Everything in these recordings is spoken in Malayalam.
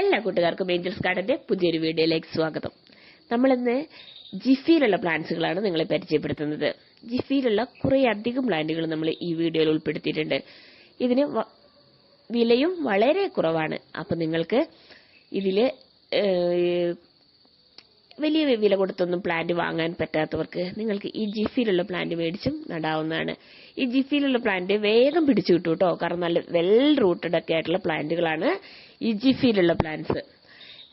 എല്ലാ കൂട്ടുകാർക്കും ഏഞ്ചൽസ് ഗാർഡന്റെ പുതിയൊരു വീഡിയോയിലേക്ക് സ്വാഗതം. നമ്മളിന്ന് ജിഫിയിലുള്ള പ്ലാന്റ്സുകളാണ് നിങ്ങളെ പരിചയപ്പെടുത്തുന്നത്. ജിഫിയിലുള്ള കുറേ അധികം പ്ലാന്റുകൾ നമ്മൾ ഈ വീഡിയോയിൽ ഉൾപ്പെടുത്തിയിട്ടുണ്ട്. ഇതിന് വിലയും വളരെ കുറവാണ്. അപ്പൊ നിങ്ങൾക്ക് ഇതിൽ വലിയ വില കൊടുത്തൊന്നും പ്ലാന്റ് വാങ്ങാൻ പറ്റാത്തവർക്ക് നിങ്ങൾക്ക് ഈ ജിഫിയിലുള്ള പ്ലാന്റ് മേടിച്ചും നടാവുന്നതാണ്. ഈ ജിഫിയിലുള്ള പ്ലാന്റ് വേഗം പിടിച്ചു കിട്ടും കേട്ടോ കാരണം നല്ല വെൽ റൂട്ടഡ് ഒക്കെ ആയിട്ടുള്ള പ്ലാന്റുകളാണ് ഈ ജിഫിയിലുള്ള പ്ലാന്റ്സ്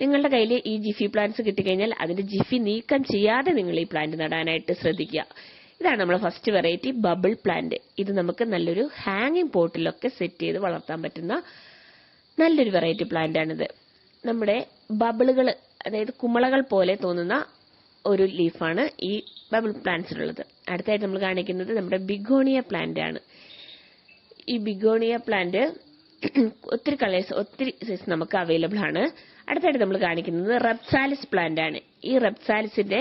നിങ്ങളുടെ കയ്യിൽ ഈ ജിഫി പ്ലാന്റ്സ് കിട്ടിക്കഴിഞ്ഞാൽ അതിന്റെ ജിഫി നീക്കം ചെയ്യാതെ നിങ്ങൾ ഈ പ്ലാന്റ് നടാനായിട്ട് ശ്രദ്ധിക്കുക. ഇതാണ് നമ്മുടെ ഫസ്റ്റ് വെറൈറ്റി ബബിൾ പ്ലാന്റ് ഇത് നമുക്ക് നല്ലൊരു ഹാങ്ങിങ് പോട്ടിലൊക്കെ സെറ്റ് ചെയ്ത് വളർത്താൻ പറ്റുന്ന നല്ലൊരു വെറൈറ്റി പ്ലാന്റ് ആണിത്. നമ്മുടെ ബബിളുകൾ അതായത് കുമളകൾ പോലെ തോന്നുന്ന ഒരു ലീഫാണ് ഈ ബബിൾ പ്ലാന്റ്സിലുള്ളത് അടുത്തായിട്ട് നമ്മൾ കാണിക്കുന്നത് നമ്മുടെ ബിഗോണിയ പ്ലാന്റ് ആണ്. ഈ ബിഗോണിയ പ്ലാന്റ് ഒത്തിരി കളേഴ്സ് ഒത്തിരി സൈസ് നമുക്ക് അവൈലബിൾ ആണ്. അടുത്തായിട്ട് നമ്മൾ കാണിക്കുന്നത് റെപ്സാലിസ് പ്ലാന്റ് ആണ്. ഈ റെപ്സാലിസിന്റെ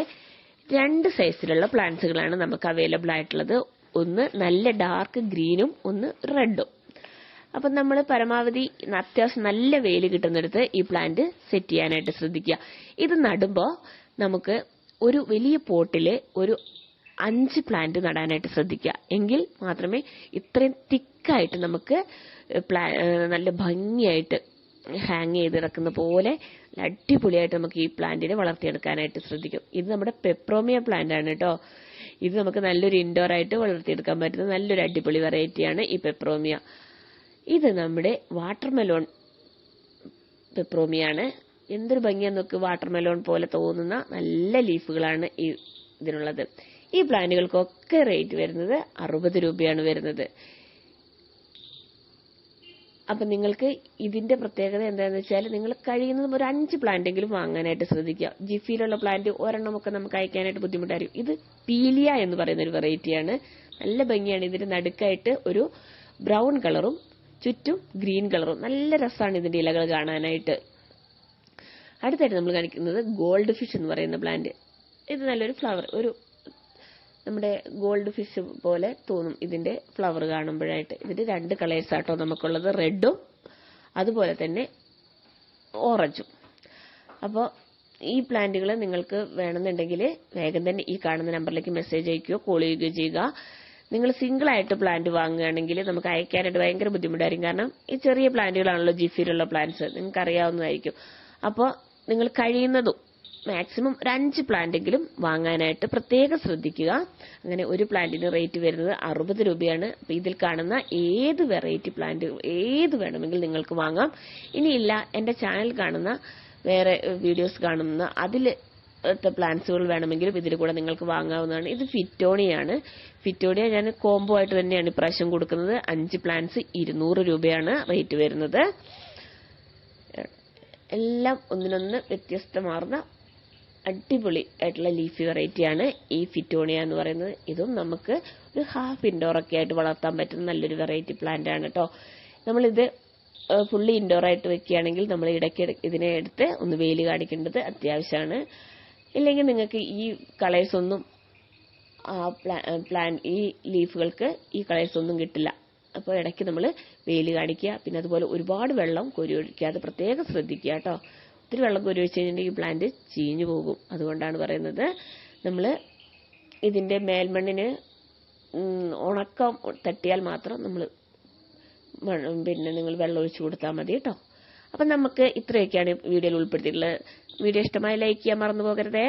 രണ്ട് സൈസിലുള്ള പ്ലാന്റ്സുകളാണ് നമുക്ക് അവൈലബിൾ ആയിട്ടുള്ളത്. ഒന്ന് നല്ല ഡാർക്ക് ഗ്രീനും ഒന്ന് റെഡും അപ്പം നമ്മൾ പരമാവധി അത്യാവശ്യം നല്ല വെയിൽ കിട്ടുന്നിടത്ത് ഈ പ്ലാന്റ് സെറ്റ് ചെയ്യാനായിട്ട് ശ്രദ്ധിക്കുക. ഇത് നടുമ്പോൾ നമുക്ക് ഒരു വലിയ പോട്ടിൽ ഒരു അഞ്ച് പ്ലാന്റ് നടാനായിട്ട് ശ്രദ്ധിക്കുക. എങ്കിൽ മാത്രമേ ഇത്രയും തിക്കായിട്ട് നമുക്ക് നല്ല ഭംഗിയായിട്ട് ഹാങ് ചെയ്ത് കിടക്കുന്ന പോലെ അടിപൊളിയായിട്ട് നമുക്ക് ഈ പ്ലാന്റിനെ വളർത്തിയെടുക്കാനായിട്ട് ശ്രദ്ധിക്കും. ഇത് നമ്മുടെ പെപ്രോമിയ പ്ലാന്റ് ആണ് കേട്ടോ ഇത് നമുക്ക് നല്ലൊരു ഇൻഡോർ ആയിട്ട് വളർത്തിയെടുക്കാൻ പറ്റുന്ന നല്ലൊരു അടിപൊളി വെറൈറ്റിയാണ് ഈ പെപ്രോമിയ ഇത് നമ്മുടെ വാട്ടർ മെലോൺ പെപ്രോമിയാണ് എന്തൊരു ഭംഗിയാന്ന് നോക്ക് വാട്ടർ മെലോൺ പോലെ തോന്നുന്ന നല്ല ലീഫുകളാണ് ഈ ഇതിനുള്ളത്. ഈ പ്ലാനുകൾക്കൊക്കെ റേറ്റ് വരുന്നത് അറുപത് രൂപയാണ് വരുന്നത്. അപ്പൊ നിങ്ങൾക്ക് ഇതിന്റെ പ്രത്യേകത എന്താണെന്ന് വെച്ചാൽ നിങ്ങൾ കഴിയുന്നതും ഒരു അഞ്ച് പ്ലാന്റ് എങ്കിലും വാങ്ങാനായിട്ട് ശ്രദ്ധിക്കുക. ജിഫിയിലുള്ള പ്ലാന്റ് ഒരെണ്ണമൊക്കെ നമുക്ക് അയക്കാനായിട്ട് ബുദ്ധിമുട്ടായിരിക്കും. ഇത് പീലിയ എന്ന് പറയുന്ന ഒരു വെറൈറ്റിയാണ് നല്ല ഭംഗിയാണ്. ഇതിന്റെ നടുക്കായിട്ട് ഒരു ബ്രൗൺ കളറും ചുറ്റും ഗ്രീൻ കളറും നല്ല രസമാണ് ഇതിന്റെ ഇലകൾ കാണാനായിട്ട്. അടുത്തായിട്ട് നമ്മൾ കാണിക്കുന്നത് ഗോൾഡ് ഫിഷ് എന്ന് പറയുന്ന പ്ലാന്റ്. ഇത് നല്ലൊരു ഫ്ലവർ ഒരു നമ്മുടെ ഗോൾഡ് ഫിഷ് പോലെ തോന്നും ഇതിന്റെ ഫ്ലവർ കാണുമ്പോഴായിട്ട്. ഇതിന്റെ രണ്ട് കളേഴ്സ് ആട്ടോ നമുക്കുള്ളത് റെഡും അതുപോലെ തന്നെ ഓറഞ്ചും അപ്പോൾ ഈ പ്ലാന്റുകൾ നിങ്ങൾക്ക് വേണമെന്നുണ്ടെങ്കിൽ വേഗം തന്നെ ഈ കാണുന്ന നമ്പറിലേക്ക് മെസ്സേജ് അയക്കുകയോ കോൾ ചെയ്യുകയോ ചെയ്യുക. നിങ്ങൾ സിംഗിൾ ആയിട്ട് പ്ലാന്റ് വാങ്ങുകയാണെങ്കിൽ നമുക്ക് അയക്കാനായിട്ട് ഭയങ്കര ബുദ്ധിമുട്ടായിരിക്കും. കാരണം ഈ ചെറിയ പ്ലാന്റുകളാണല്ലോ ജിഫിയിലുള്ള പ്ലാന്റ്സ് നിങ്ങൾക്ക് അറിയാവുന്നതായിരിക്കും അപ്പോൾ നിങ്ങൾ കഴിയുന്നതും മാക്സിമം ഒരു അഞ്ച് പ്ലാന്റെങ്കിലും വാങ്ങാനായിട്ട് പ്രത്യേകം ശ്രദ്ധിക്കുക. അങ്ങനെ ഒരു പ്ലാന്റിന് റേറ്റ് വരുന്നത് അറുപത് രൂപയാണ്. അപ്പൊ ഇതിൽ കാണുന്ന ഏത് വെറൈറ്റി പ്ലാന്റ് ഏത് വേണമെങ്കിൽ നിങ്ങൾക്ക് വാങ്ങാം. ഇനിയില്ല എന്റെ ചാനൽ കാണുന്ന വേറെ വീഡിയോസ് കാണുന്ന അതിൽ പ്ലാന്റ്സുകൾ വേണമെങ്കിലും ഇതിൽ കൂടെ നിങ്ങൾക്ക് വാങ്ങാവുന്നതാണ്. ഇത് ഫിറ്റോണിയാണ് ഫിറ്റോണിയ ഞാൻ കോംബോ ആയിട്ട് തന്നെയാണ് ഇപ്രാവശ്യം കൊടുക്കുന്നത്. അഞ്ച് പ്ലാന്റ്സ് ഇരുന്നൂറ് രൂപയാണ് റേറ്റ് വരുന്നത്. എല്ലാം ഒന്നിനൊന്ന് വ്യത്യസ്തമാർന്ന അടിപൊളി ആയിട്ടുള്ള ലീഫി വെറൈറ്റിയാണ് ഈ ഫിറ്റോണിയ എന്ന് പറയുന്നത്. ഇതും നമുക്ക് ഒരു ഹാഫ് ഇൻഡോർ ഒക്കെ ആയിട്ട് വളർത്താൻ പറ്റുന്ന നല്ലൊരു വെറൈറ്റി പ്ലാന്റ് ആണ് കേട്ടോ നമ്മളിത് ഫുള്ളി ഇൻഡോർ ആയിട്ട് വെക്കുകയാണെങ്കിൽ നമ്മൾ ഇടയ്ക്ക് ഇതിനെ എടുത്ത് ഒന്ന് വെയിൽ കാണിക്കേണ്ടത് അത്യാവശ്യമാണ്. ഇല്ലെങ്കിൽ നിങ്ങൾക്ക് ഈ കളേഴ്സ് ഒന്നും പ്ലാൻ ഈ ലീഫുകൾക്ക് ഈ കളേഴ്സ് ഒന്നും കിട്ടില്ല. അപ്പോൾ ഇടയ്ക്ക് നമ്മൾ വെയിൽ കാണിക്കുക. പിന്നെ അതുപോലെ ഒരുപാട് വെള്ളം കോരി ഒഴിക്കാതെ പ്രത്യേകം ശ്രദ്ധിക്കുക കേട്ടോ ഒത്തിരി വെള്ളം കോരി വെച്ച് കഴിഞ്ഞിട്ടുണ്ടെങ്കിൽ പ്ലാന്റ് ചീഞ്ഞു പോകും. അതുകൊണ്ടാണ് പറയുന്നത് നമ്മൾ ഇതിന്റെ മേൽമണ്ണിന് ഉണക്കം തട്ടിയാൽ മാത്രം നമ്മൾ പിന്നെ നിങ്ങൾ വെള്ളം ഒഴിച്ചു കൊടുത്താൽ മതി കേട്ടോ. അപ്പം നമുക്ക് ഇത്രയൊക്കെയാണ് വീഡിയോയിൽ ഉൾപ്പെടുത്തിയിട്ടുള്ളത്. വീഡിയോ ഇഷ്ടമായി ലൈക്ക് ചെയ്യാൻ മറന്നു പോകരുതേ.